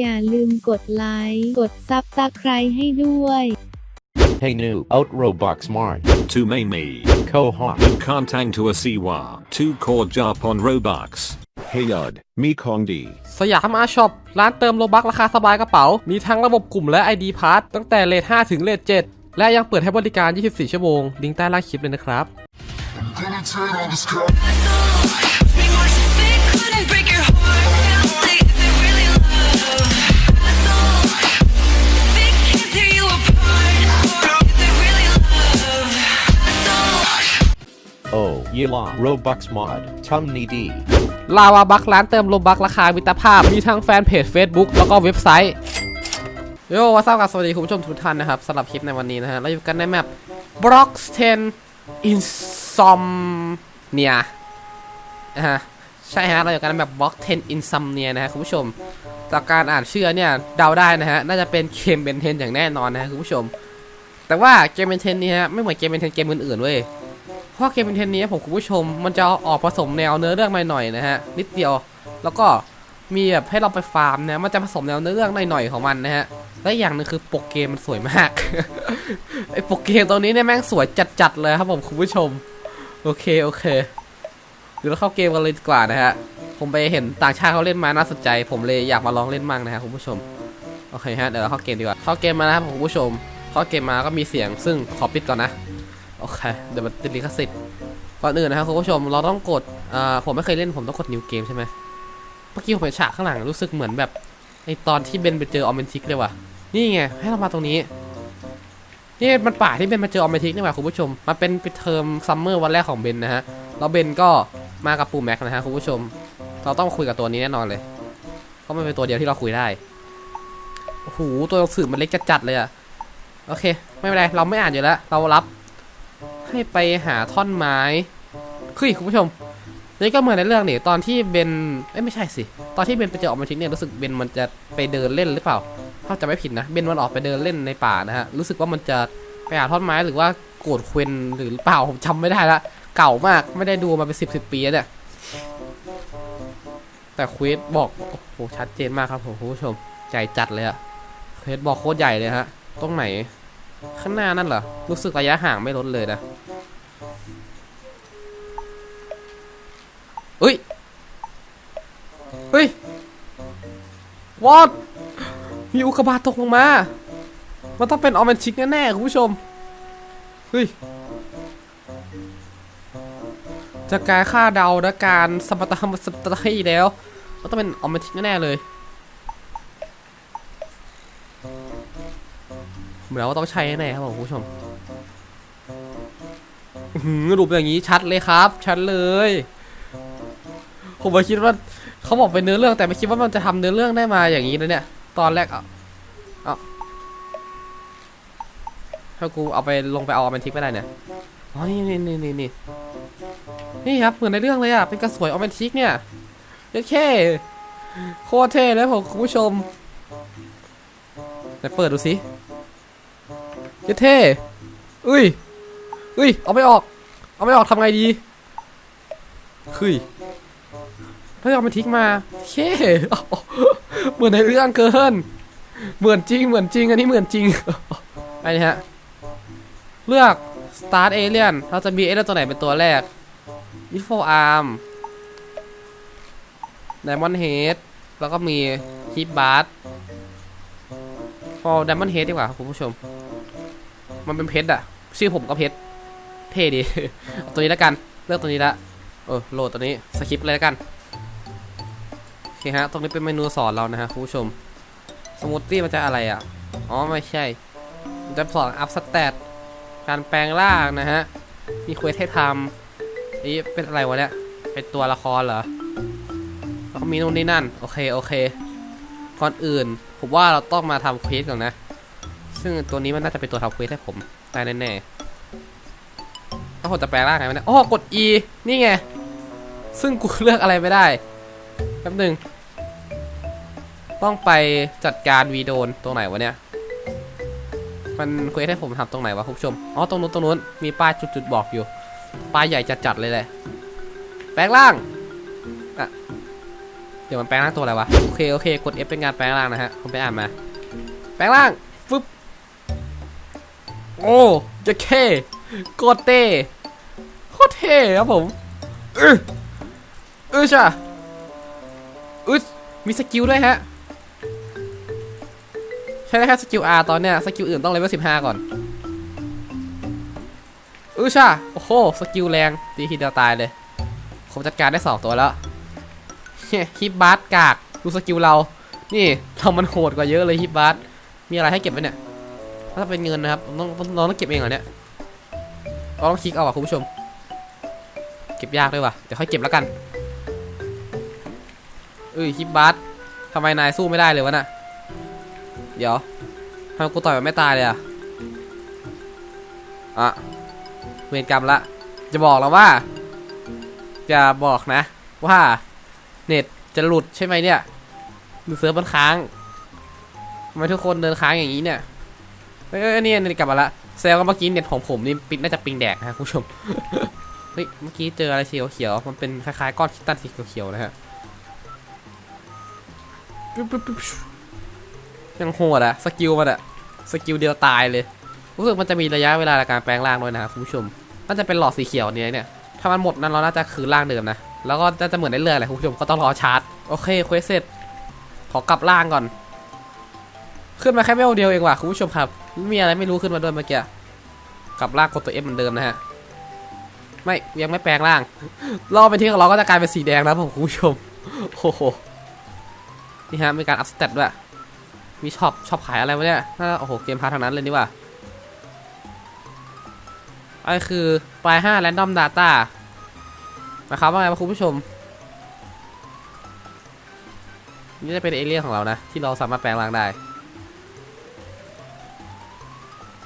อย่าลืมกดไลค์ กดซับสไครให้ด้วย Hey new out Roblox Smart To main me. Koha Kantang to a Siwa. To core jump on Robux. เฮยอดมีของดีสยามอาช็อปร้านเติมโลบักราคาสบายกระเป๋า มีทั้งระบบกลุ่มและ ID p a s s ตั้งแต่เลท5ถึงเลท7และยังเปิดให้บริการ 24 ชั่วโมง ลิงก์ใต้ล่างคลิปเลยนะครับ Be more so thick, couldn't break Oh Yila Robux Mod Tum Ni D ลาวาบักร้านเติมโลบักราคามิตรภาพ มีทั้งแฟนเพจ Facebook แล้วก็เว็บไซต์ โยวัสดีครับสวัสดีคุณผู้ชมทุกท่านนะครับสำหรับคลิปในวันนี้นะฮะเราอยู่กันในแมป Brox 10 Insomnia นะฮะใช่ฮะ เราอยู่กันในแบบ Brox 10 Insomnia นะฮะคุณผู้ชม จากการอ่านชื่อเนี่ยเดาได้นะฮะ น่าจะเป็นเกมเบนเทนอย่างแน่นอนนะฮะคุณผู้ชม แต่ว่าเกมเบนเทนนี่ฮะไม่เหมือนเกมเบนเทนเกมอื่นๆเว้ย เพราะเกมเป็นเทนนี้ผมคุณผู้ชม มันจะออกผสมแนวเนื้อเรื่องหน่อยๆนะฮะนิดเดียว แล้วก็มีแบบให้เราไปฟาร์มนะมันจะผสมแนวเนื้อเรื่องหน่อยๆของมันนะฮะและอย่างหนึงคือปกเกมมันสวยมากไอ้ปกเกมตัวนี้เนี่ยแม่งสวยจัดๆเลยครับผมคุณผู้ชม โอเคโอเคเดี๋ยวเราเข้าเกมกันเลยดีกว่านะฮะผมไปเห็นต่างชาติเขาเล่นมาน่าสนใจ ผมเลยอยากมาลองเล่นมั่งนะฮะคุณผู้ชมโอเคฮะเดี๋ยวเราเข้าเกมดีกว่าเข้าเกมมานะครับคุณผู้ชมเข้าเกมมาก็มีเสียงซึ่งขอปิดก่อนนะ โอเค เดี๋ยวมันติดลิขสิทธิ์ก่อนอื่นนะครับคุณผู้ชมเราต้องกดอ่าผมไม่เคยเล่นผมต้องกด new game ใช่ไหมเมื่อกี้ผมเห็นฉากข้างหลังรู้สึกเหมือนแบบไอตอนที่เบนไปเจอออมเมนทิกเลยว่ะนี่ไงให้เรามาตรงนี้นี่มันป่าที่เบนมาเจอออมเมนทิกนี่หว่าคุณผู้ชมมันเป็นปิดเทอมซัมเมอร์วันแรกของเบนนะฮะแล้วเบนก็มากับปูแม็กนะฮะคุณผู้ชม เราต้องคุยกับตัวนี้แน่นอนเลยเพราะมันเป็นตัวเดียวที่เราคุยได้โอ้โหตัวหนังสือมันเล็กจัดๆเลยอะโอเค ไม่เป็นไร เราไม่อ่านอยู่แล้ว เรารับ ให้ไปหาท่อนไม้คือคุณผู้ชมนี่ก็เหมือนในเรื่องนี่ตอนที่เบนเอ้ไม่ใช่สิ ตอนที่เบนไปเจอออกมาทิ้งเนี่ยรู้สึกเบนมันจะไปเดินเล่นหรือเปล่าถ้าจะไม่ผิดนะเบนมันออกไปเดินเล่นในป่านะฮะรู้สึกว่ามันจะไปหาท่อนไม้หรือว่าโกรธเควนหรือเปล่าผมจำไม่ได้ละเก่ามากไม่ได้ดูมาเป็นสิบสิบปีแล้วเนี่ยแต่เควสบอกโอ้โหชัดเจนมากครับผมคุณผู้ชมใจจัดเลยอะเควสบอกโคตรใหญ่เลยฮะตรงไหน ข้างหน้านั่นเหรอ รู้สึกระยะห่างไม่ลดเลยนะเฮ้ย เฮ้ย วอดมีอุกกาบาตตกลงมา มันต้องเป็นออเมนชิกแน่ๆ คุณผู้ชม เฮ้ยจากการคาดเดาและการสมรรถสมรรถนะแล้ว มันต้องเป็นออเมนชิกแน่ๆเลย มือนว่าต้องใช้แน่ครับผมคุณผู้ชมหือรูปอย่างนี้ชัดเลยครับ ชัดเลย ผมมาคิดว่าเขาบอกเป็นเนื้อเรื่องแต่ไม่คิดว่ามันจะทำเนื้อเรื่องได้มาอย่างนี้นะเนี่ย ตอนแรกอะเอาถ้ากูเอาไปลงไปเอาออเมนทิกไม่ได้เนี่ยอ๋อนี่นี่นี่นี่นี่นี่ครับเหมือนในเรื่องเลยอะเป็นกระสวยออเมนทิกเนี่ยโอเคโคตรเท่เลยผมคุณผู้ชมไหนเปิดดูสิ เท่เท่อุ้ยอุ้ย เอาไม่ออก เอาไม่ออกทำไงดีคุยถ้าเอามาทิ้งมาเท่เอาเหมือนในเรื่องเกิน เหมือนจริง เหมือนจริง อันนี้เหมือนจริงไปนี่ฮะ เลือก start alien เราจะมีเอเลี่ยนตัวไหนเป็นตัวแรก info arm diamond head แล้วก็มี hip bar for diamond head ดีกว่าครับคุณผู้ชม มันเป็นเพชรอะชื่อผมก็เพชรเท่ดี ตัวนี้แล้วกัน เลือกตัวนี้ละเออโหลดตัวนี้สคริปต์เลยแล้วกันโอเคฮะตรงนี้เป็นเมนูสอนเรานะฮะคุณผู้ชมสมูทตี้มันจะอะไรอะอ๋อไม่ใช่มันจะสอนอัพสเตตการแปลงร่างนะฮะมีเควสให้ทำนี่เป็นอะไรวะเนี่ยเป็นตัวละครเหรอแล้วก็มีนู่นนี่นั่น โอเค โอเคก่อนอื่น ผมว่าเราต้องมาทำเควสก่อนนะ ซึ่งตัวนี้มันน่าจะเป็นตัวทำเควสให้ผมได้แน่ๆถ้าผมจะแปลร่างไงวะเนี่ยอ๋อกด E นี่ไง ซึ่งกูเลือกอะไรไม่ได้แป๊บหนึ่งต้องไปจัดการวีโดนตรงไหนวะเนี่ย มันเควสให้ผมทำตรงไหนวะคุณผู้ชม อ๋อตรงนู้นตรงนู้นมีป้ายจุดๆบอกอยู่ ป้ายใหญ่จัดๆเลยแหละ แปลงร่างอะเดี๋ยวมันแปลงร่างตัวอะไรวะ โอเคโอเค กด F เป็นการแปลงร่างนะฮะผมไปอ่านมา แปลงร่าง โอ้จะเคโกดเต้โคตรเท่ครับผมอืออือช่ะอึดมีสกิลด้วยฮะ ใช้ได้แค่สกิล R ตอนเนี้ย สกิลอื่นต้องเลเวล15ก่อนอือช่ะโอ้โห สกิลแรงตีทีเดียวตายเลย ผมจัดการได้2ตัวแล้วฮิปบาร์กาก ดูสกิลเรา นี่เรามันโหดกว่าเยอะเลยฮิปบาร์มีอะไรให้เก็บไว้เนี่ย ถ้าเป็นเงินนะครับต้องต้องเราต้องเก็บเองเหรอเนี่ยต้องคลิกเอาอะคุณผู้ชม เก็บยากด้วยว่ะเดี๋ยวค่อยเก็บแล้วกันเอ้ยฮิปบาร์ทำไมนายสู้ไม่ได้เลยวะน่ะ เดี๋ยวทำไมกูต่อยมันไม่ตายเลยอะอะเวรกรรมละ จะบอกแล้วว่า จะบอกนะ ว่า เน็ตจะหลุดใช่ไหมเนี่ยหรือเซิร์ฟมันค้างทำไมทุกคนเดินค้างอย่างนี้เนี่ย เอ้ยเอ้ยนี่นี่กลับมาละแซวกันเมื่อกี้เน็ตของผมนี่ปิดน่าจะปิงแดกนะคุณผู้ชมเฮ้ยเมื่อกี้เจออะไรสีเขียวๆมันเป็นคล้ายๆก้อนคิสตัลสีเขียวๆนะฮะยังโหดอะสกิลมันอะสกิลเดียวตายเลยรู้สึกมันจะมีระยะเวลาในการแปลงร่างด้วยนะครับคุณผู้ชมน่าจะเป็นหลอดสีเขียวเนี้ยเนี่ยถ้ามันหมดนั้นเราน่าจะคือร่างเดิมนะแล้วก็น่าจะเหมือนได้เรื่อยแหละคุณผู้ชมก็ต้องรอชาร์จโอเคเควสเสร็จขอกลับร่างก่อน ขึ้นมาแค่เวลเดียวเองว่ะคุณผู้ชมครับ มีอะไรไม่รู้ขึ้นมาด้วยเมื่อกี้กับร่างกดตัว F เหมือนเดิมนะฮะ ไม่ยังไม่แปลงร่างรอบไปที่ของเราก็จะกลายเป็นสีแดงนะผมคุณผู้ชมโอ้โหนี่ฮะมีการอัพสเตตด้วยมีช็อปช็อปขายอะไรวะเนี่ยน่าโอ้โหเกมพาร์ทางนั้นเลยนี่ว่ะไอ้คือปลาย5 Random Data หมายความว่าไงคุณผู้ชมนี่จะเป็นเอเลี่ยนของเรานะ ที่เราสามารถแปลงร่างได้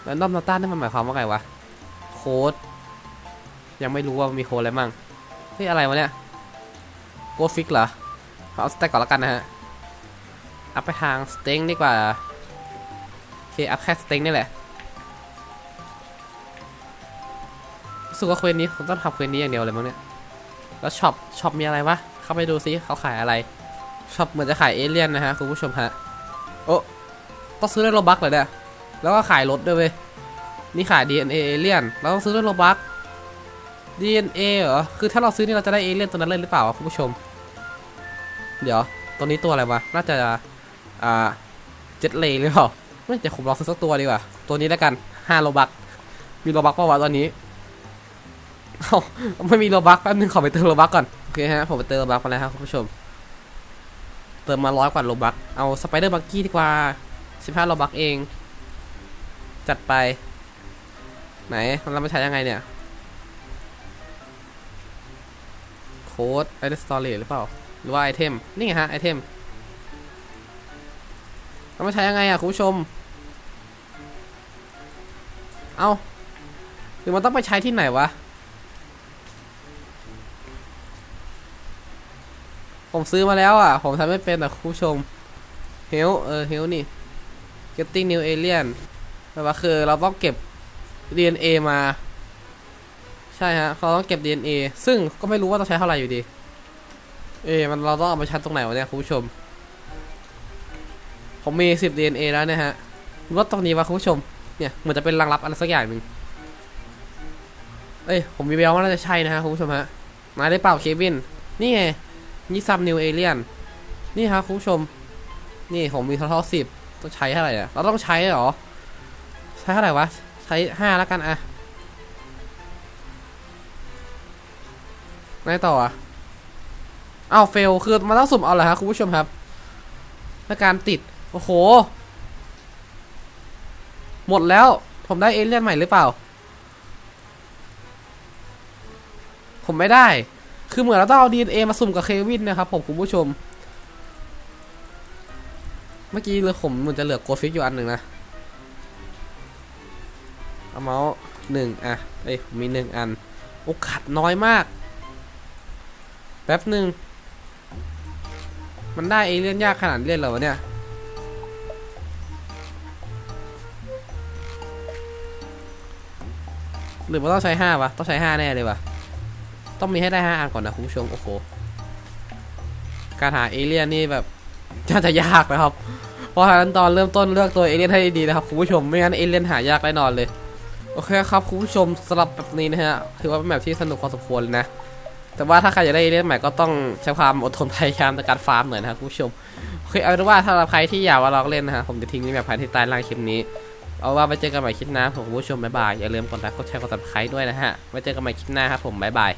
Random Data นี่มันหมายความว่าไงวะ โค้ด ยังไม่รู้ว่ามีโค้ดอะไรมั่งเฮ้ยอะไรวะเนี่ยโกฟิกเหรอเอาสเต็กก่อนแล้วกันนะฮะ อัพไปทางสเต็งดีกว่า โอเค อัพแค่สเต็งนี่แหละรู้สึกว่าเควสนี้ผมต้องทำเควสนี้อย่างเดียวเลยมั้งเนี่ย แล้วช็อป ช็อปมีอะไรวะ เข้าไปดูซิเขาขายอะไร ช็อปเหมือนจะขายเอเลี่ยนนะฮะคุณผู้ชมฮะ โอ้ ต้องซื้อด้วยโลบักเลยเนี่ย แล้วก็ขายรถด้วยเว้ย นี่ขาย DNA เอเลี่ยน เราต้องซื้อด้วยโลบัก DNA เหรอ คือถ้าเราซื้อนี่เราจะได้เอเลี่ยนตัวนั้นเลยหรือเปล่าคุณผู้ชม เดี๋ยว ตัวนี้ตัวอะไรวะ น่าจะ อ่า เจ็ดเลย์หรือเปล่า ไม่จะผมลองซื้อสักตัวดีกว่า ตัวนี้แล้วกันห้าโลบัก มีโลบักป่าวะตอนนี้เอาไม่มีโลบักแป๊บนึงขอไปเติมโลบักก่อน โอเคฮะ ผมไปเติมโลบักมาแล้วครับคุณผู้ชม เติมมาร้อยกว่าโลบัก เอาสไปเดอร์บักกี้ดีกว่าสิบห้าโลบักเอง จัดไป ไหนมันเราไปใช้ยังไงเนี่ย โค้ดไอเดสตอรี่หรือเปล่า หรือว่าไอเทม นี่ไงฮะ ไอเทม เรามาใช้ยังไงอะคุณผู้ชม เอาหรือมันต้องไปใช้ที่ไหนวะ ผมซื้อมาแล้วอะ ผมทำไม่เป็นอะคุณผู้ชม เฮล เออ เฮลนี่ getting new alien แปลว่าคือเราต้องเก็บ DNA มา ใช่ฮะเราต้องเก็บ DNA ซึ่งก็ไม่รู้ว่าต้องใช้เท่าไหร่อยู่ดี เอมันเราต้องเอาไปชัดตรงไหนวะเนี่ยคุณผู้ชม ผมมี 10 DNA แล้วเนะฮะรถตรงนี้วะคุณผู้ชม เนี่ยเหมือนจะเป็นรางรับอะไรสักอย่างหนึ่งเอ้ยผมมีแววว่าน่าจะใช่นะฮะคุณผู้ชมฮะมาได้เปล่าเควิน นี่ไงนี่ซัมนิวเอเลียนนี่ครับคุณผู้ชม นี่ผมมีทอทอสิบต้องใช้เท่าไหร่อะเราต้องใช้เหรอ ช้เท่าไหร่วะ ใช้ห้าแล้วกันอะไหนต่ออะเอ้าเฟล คือมันต้องสุ่มเอาเหรอครับคุณผู้ชมครับในการติด โอ้โห หมดแล้ว ผมได้เอเลี่ยนใหม่หรือเปล่า ผมไม่ได้ คือเหมือนเราต้องเอา DNA มาสุ่มกับเควินนะครับผมคุณผู้ชม เมื่อกี้เลือผมเหมันจะเหลือโกฟิกอยู่อันหนึ่งนะ เอาเมาส์หนึ่งอะ เอ้ยมมีหนึ่งอัน โอ้ขัดน้อยมาก แป๊บหนึ่ง มันได้เอเลี่ยนยากขนาดเล่นเหรอวะเนี่ย หรือว่าต้องใช้ห้าวะ ต้องใช้ห้าแน่เลยวะ ต้องมีให้ได้ห้าอันก่อนนะคุณผู้ชม โอ้โห การหาเอเลี่ยนนี่แบบน่าจะยากนะครับ เพราะฉะนั้นตอนเริ่มต้นเลือกตัวเอเลี่ยนให้ดีนะครับคุณผู้ชม ไม่งั้นเอเลี่ยนหายากแน่นอนเลย โอเคครับคุณผู้ชมสำหรับแบบนี้นะฮะถือว่าเป็นแบบที่สนุกพอสมควรเลยนะ แต่ว่าถ้าใครอยากได้เล่นใหม่ก็ต้องใช้ความอดทนพยายามในการฟาร์มหน่อยนะครับคุณผู้ชมโอเคเอาเป็นว่าถ้าใครที่อยากมาลองเล่นนะฮะผมจะทิ้งลิงก์แบบภายที่ใต้ล่างคลิปนี้ เอาว่าไปเจอกันใหม่คลิปหน้าผมคุณผู้ชมบ๊ายบายอย่าลืมกดไลค์กดแชร์กดติดตามด้วยนะฮะไว้เจอกันใหม่คลิปหน้าครับผมบ๊ายบาย